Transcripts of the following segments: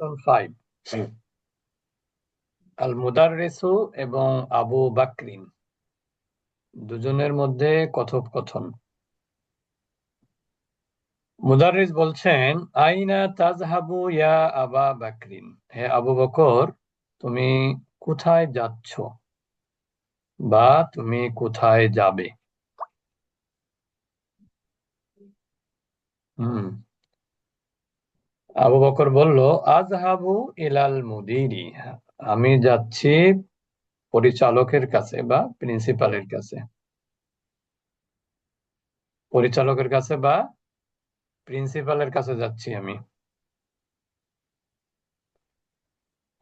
Five আল মুদাররিসু এবং আবু বাকরিন দুজনের মধ্যে কথোপকথন। মুদারিস বলছেন আইনা তাজহাবু ইয়া আবা বাকরিন? হে আবু বকর তুমি কোথায় যাচ্ছ? বা তুমি কোথায় যাবে? হুম। আবু বকর বলল, আজহাবু ইলাল মুদিরি। আমি যাচ্ছি পরিচালকের কাছে বা প্রিন্সিপালের কাছে। পরিচালকের কাছে বা প্রিন্সিপালের কাছে যাচ্ছি আমি।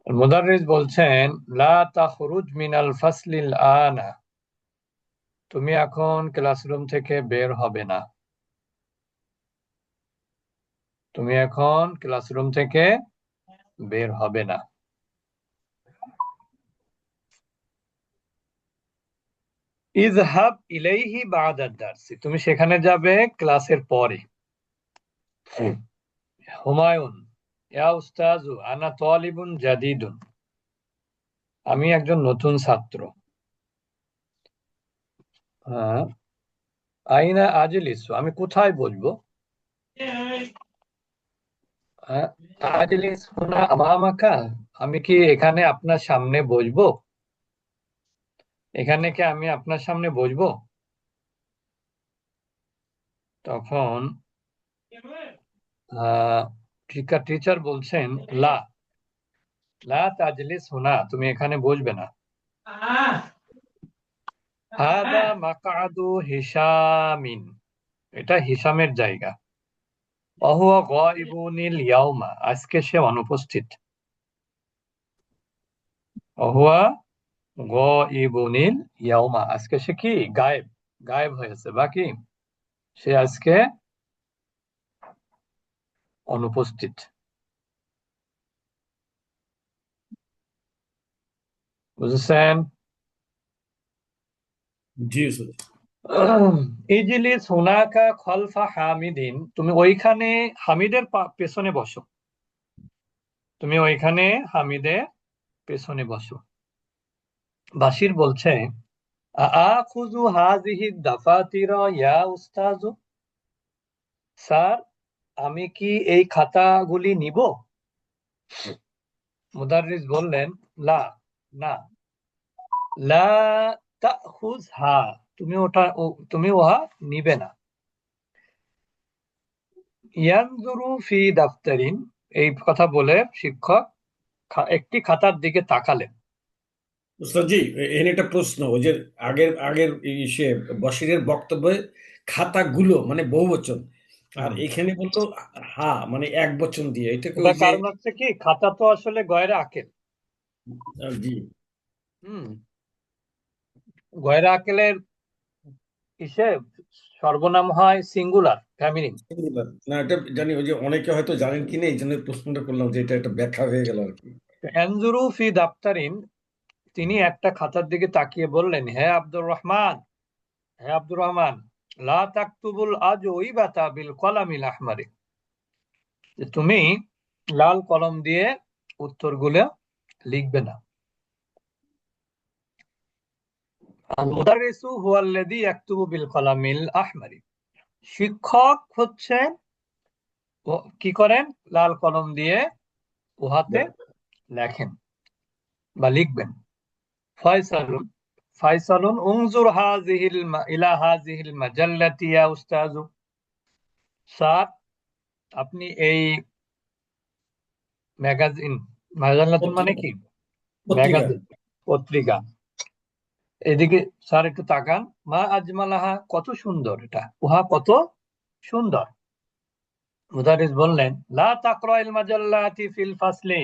মুদারিস বলছেন, লা মিনাল ফাসলিল আনা। তুমি এখন ক্লাসরুম থেকে বের হবে না। তুমি এখন ক্লাসরুম থেকে বের হবে না। ইজহাব ইলাইহি বাদাদ দারসি তুমি সেখানে যাবে ক্লাসের পরে। হুমায়ুন ইয়া উস্তাজু আনা তালিবুন জাদিদুন। আমি একজন নতুন ছাত্র। আইনা আজলিস আমি কোথায় বলব আজলিস হুনা আমামাকা আমি কি এখানে আপনার সামনে বসবো? এখানে কি আমি আপনার সামনে বসবো? তখন টিচার বলছেন, লা লা তাজলিস হুনা, তুমি এখানে বসবে না। হাদা মাকাদু হিসামিন এটা হিসামের জায়গা। অহুয়া গাইবুনিল ইয়াউমা আজকে সে অনুপস্থিত। অহুয়া গাইবুনিল ইয়াউমা আজকে সে কি? গায়েব গায়েব হয়েছে বাকি সে আজকে অনুপস্থিত। বুঝেছেন? জি খলফা হামিদিন, তুমি ওইখানে হামিদের পেছনে বসো। তুমি ওইখানে হামিদের পেছনে বসো। বাসির বলছে আখুজু হাজিহি ইয়া স্যার, আমি কি এই খাতাগুলি নিব? মুদারিস বললেন, লা, না। লা তাখুজ হা তুমি ওটা তুমি ওহা নিবে না। ইয়ানজুরু ফি দাফতারিন এই কথা বলে শিক্ষক একটি খাতার দিকে তাকালেন। জি এখানে একটা প্রশ্ন ওই যে আগের আগের সে বসিরের বক্তব্যে খাতাগুলো মানে বহু বচন আর এখানে বলতো হা মানে এক বচন দিয়ে এটাকে কারণ হচ্ছে কি খাতা তো আসলে গয়রা আকেল। জি। হুম। গয়রা আকেলের ইসে সর্বনাম হয় সিঙ্গুলার ফ্যামিলিন না এটা জানি ওই যে অনেকে হয়তো জানেন কিনা এই জন্য প্রশ্নটা করলাম যে এটা একটা ব্যাখ্যা হয়ে গেল আর কি। এনজুরু ফি দাপ্তারিন তিনি একটা খাতার দিকে তাকিয়ে বললেন হে আব্দুর রহমান হে আব্দুর রহমান লা তাকতুবুল আজ ওই বাতা বিল কলামিল আহমারি। তুমি লাল কলম দিয়ে উত্তরগুলো লিখবে না। মুদারিসু হুয়াল্লাযী ইয়াকতুবু বিল কলামিল আহমারি। শিক্ষক হচ্ছেন কি করেন? লাল কলম দিয়ে উহাতে লেখেন বা লিখবেন। ফয়সালুন ফয়সালুন উনজুর হাযিহিল ইলা হাযিহিল মাজাল্লাতি ইয়া উস্তাজু। স্যার আপনি এই ম্যাগাজিন মাজাল্লাতুন মানে কি? ম্যাগাজিন পত্রিকা। এদিকে স্যার একটু তাকান। মা আজমালাহা কত সুন্দর এটা। উহা কত সুন্দর। মুদারিস বললেন লা তাকরাইল মাজাল্লাতি ফিল ফাসলি।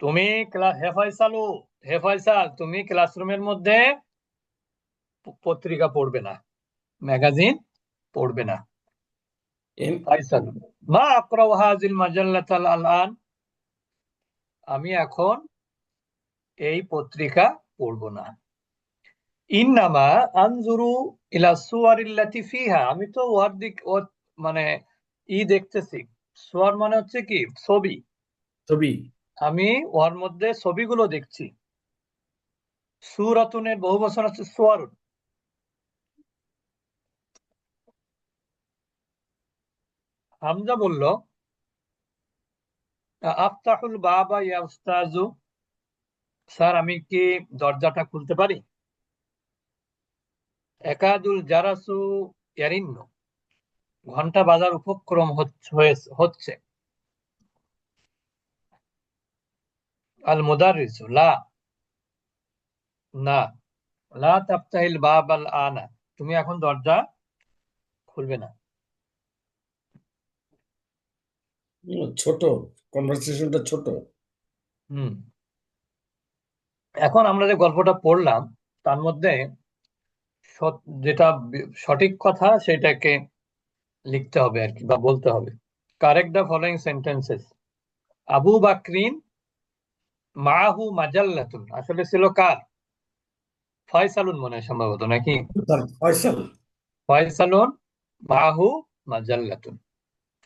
তুমি ক্লাস হে ফয়সালু হে ফয়সাল তুমি ক্লাসরুমের মধ্যে পত্রিকা পড়বে না ম্যাগাজিন পড়বে না। ফয়সাল মা আকরাউ হাজিল মাজাল্লাতাল আলান আমি এখন এই পত্রিকা পড়ব না। ইন্নামা আনজুরু ইলা সুয়ারিল্লাতি ফিহা। আমি তো ওয়ার দিক মানে ই দেখতেছি। সোয়ার মানে হচ্ছে কি? ছবি। ছবি। আমি ওর মধ্যে ছবিগুলো দেখছি। সুরাতুনের বহু বছর হচ্ছে সোয়ারুন। হামজা বলল আফতাহুল বাবা ইয়া উস্তাজু স্যার আমি কি দরজাটা খুলতে পারি? একাদুল জারাসু ইয়ারিন্ন। ঘণ্টা বাজার উপক্রম হচ্ছে আল মুদারিসু লা। না। লা তাফতাহিল বাব আল আনা। তুমি এখন দরজা খুলবে না ছোট। কনভারসেশনটা ছোট। হুম। এখন আমরা যে গল্পটা পড়লাম তার মধ্যে যেটা সঠিক কথা সেটাকে লিখতে হবে আর কি বা বলতে হবে। কারেক্ট দ্য ফলোয়িং সেন্টেন্সেস আবু বাকরিন মাহু মাজাল্লাতুন আসলে ছিল কার? ফয়সালুন মনে হয় সম্ভবত নাকি? ফয়সালুন মাহু মাজাল্লাতুন।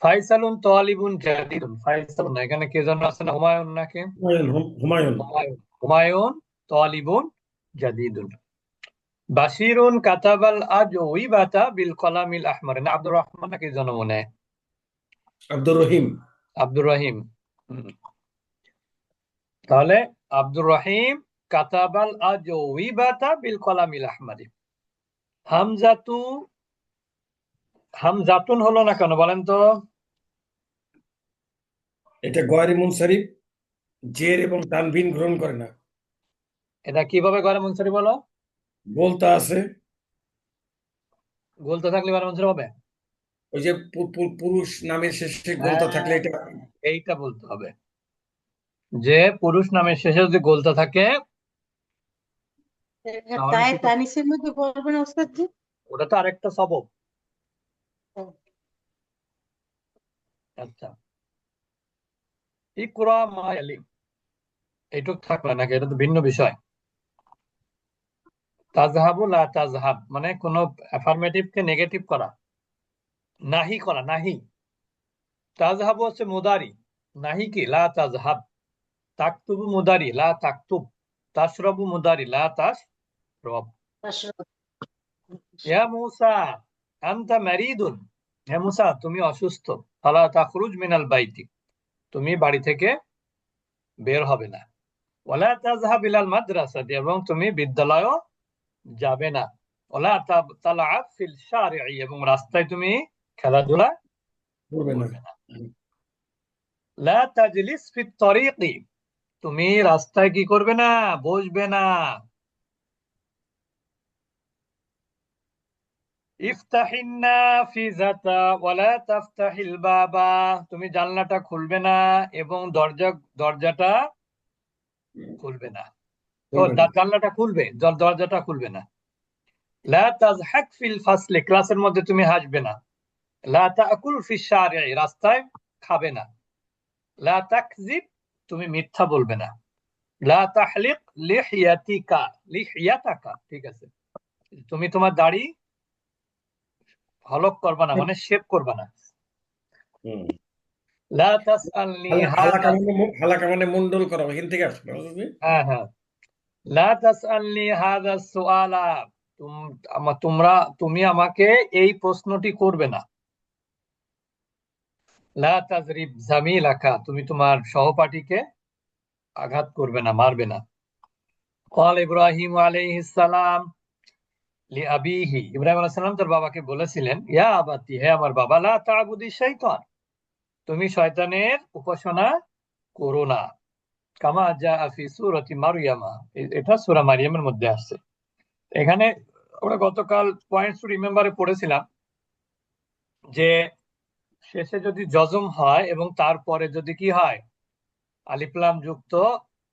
ফয়সালুন তোয়ালিবুন জাদিদুন ফয়সালুন না, এখানে কে যেন আছে না হুমায়ুন নাকি? হুমায়ুন হুম- হুমায়ুন। হুমায়ুন তালিবুন জাদিদুন। বাশিরুন কাতাবাল আজওইবাতা বিল কলামিল আহমার। না আব্দুর রহমান নাকি যেন মনে হয় আব্দুর রহিম। আব্দুর রহিম। হুম। তাহলে আব্দুর রহিম কাতাবাল আজওইবাতা বিল কলামিল আহমারি। হামজাতু হামজাতুন হলো না কেন বলেন তো? এটা গয়রে মুনসারিফ জের এবং তানভিন গ্রহণ করে না। এটা কীভাবে গরে মনসারি বলো? বলতা আছে। গোলতে থাকলে গরে মনসারি হবে? ওই যে পুরুষ নামের শেষে গোলতা থাকলে এটা এইটা বলতে হবে। যে পুরুষ নামের শেষে যদি গোলতা থাকে তাহলে তাই কি করতে- তানিসের মধ্যে পড়বে না ওস্তাদ জি ওটা তো আরেকটা সবব ও। আচ্ছা। ইকরা মা ইয়ালি এইটুক থাকবে নাকি? এটা তো ভিন্ন বিষয়। তাজহাবু লা তাজহাব মানে কোনো অ্যাফার্মেটিভ কে নেগেটিভ করা। নাহি করা, নাহি। তাজহাবু হচ্ছে মুদারি। নাহি কি? লা তাজহাব। মুদারি, লা তাকতুব। মুদারি, লা। ইয়া মুসা, আনতা মারিদুন। হে মুসা, তুমি অসুস্থ। ফালা তাখরুজ মিনাল বাইতি। তুমি বাড়ি থেকে বের হবে না। ওয়ালা তাযহাব ইলাল মাদ্রাসাতি, এবং তুমি বিদ্যালয়ও যাবে না। তাব- তালআব ফিল এবং রাস্তায় তুমি খেলাধুলা করবে না। লা তাজলিস ফিত তরিqi তুমি রাস্তায় কি করবে না? বসবে না। ইফতাহিন নাফিজাতা ওয়ালা তাফতাহিল বাবা তুমি জানলাটা খুলবে না এবং দরজা দরজাটা খুলবে না। জানলাটা খুলবে দরজাটা খুলবে না। লা তাজহাক ফিল ফাসলে ক্লাসের মধ্যে তুমি হাসবে না। লা তাকুল রাস্তায় খাবে না। লা তুমি মিথ্যা বলবে না। লা তাহলিক লিহিয়াতিকা লিহিয়াতাকা ঠিক আছে। তুমি তোমার দাড়ি হলক করবা না মানে শেভ করবা না। হুম। লা তাসআলনি হালাকা মু- হালাকা মানে মন্ডল করা এখান থেকে আসবে হ্যাঁ হ্যাঁ। তোমরা, তুমি আমাকে এই প্রশ্নটি করবে না। তুমি তোমার সহপাঠীকে আঘাত করবে না, মারবে না। কল ইব্রাহিম আলাইহিসালাম লিআবিহি ইব্রাহিম আলাইহিসসালাম তার বাবাকে বলেছিলেন, ইয়া আবাতি, হে আমার বাবা, লা তা'বুদি শাইতান, তুমি শয়তানের উপাসনা করো না। কামা জা ফি সূরাতি মারইয়ামা এ- এটা সূরা মারিয়ামের মধ্যে আসছে। এখানে আমরা গতকাল পয়েন্টস টু রিমেম্বারে পড়েছিলাম যে শেষে যদি জজম হয় এবং তারপরে যদি কি হয়? আলিফলাম যুক্ত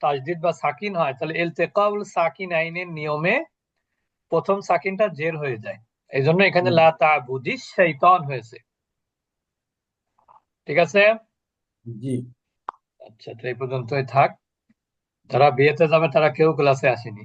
তাজদিদ বা সাকিন হয় তাহলে ইলতিকাউল সাকিন আইনের নিয়মে প্রথম সাকিনটা জের হয়ে যায়। এই জন্য এখানে। লা তা'বুদি শাইতান হয়েছে। ঠিক আছে? জি। আচ্ছা তো এই পর্যন্তই থাক। যারা বিয়েতে যাবে তারা কেউ ক্লাসে আসেনি।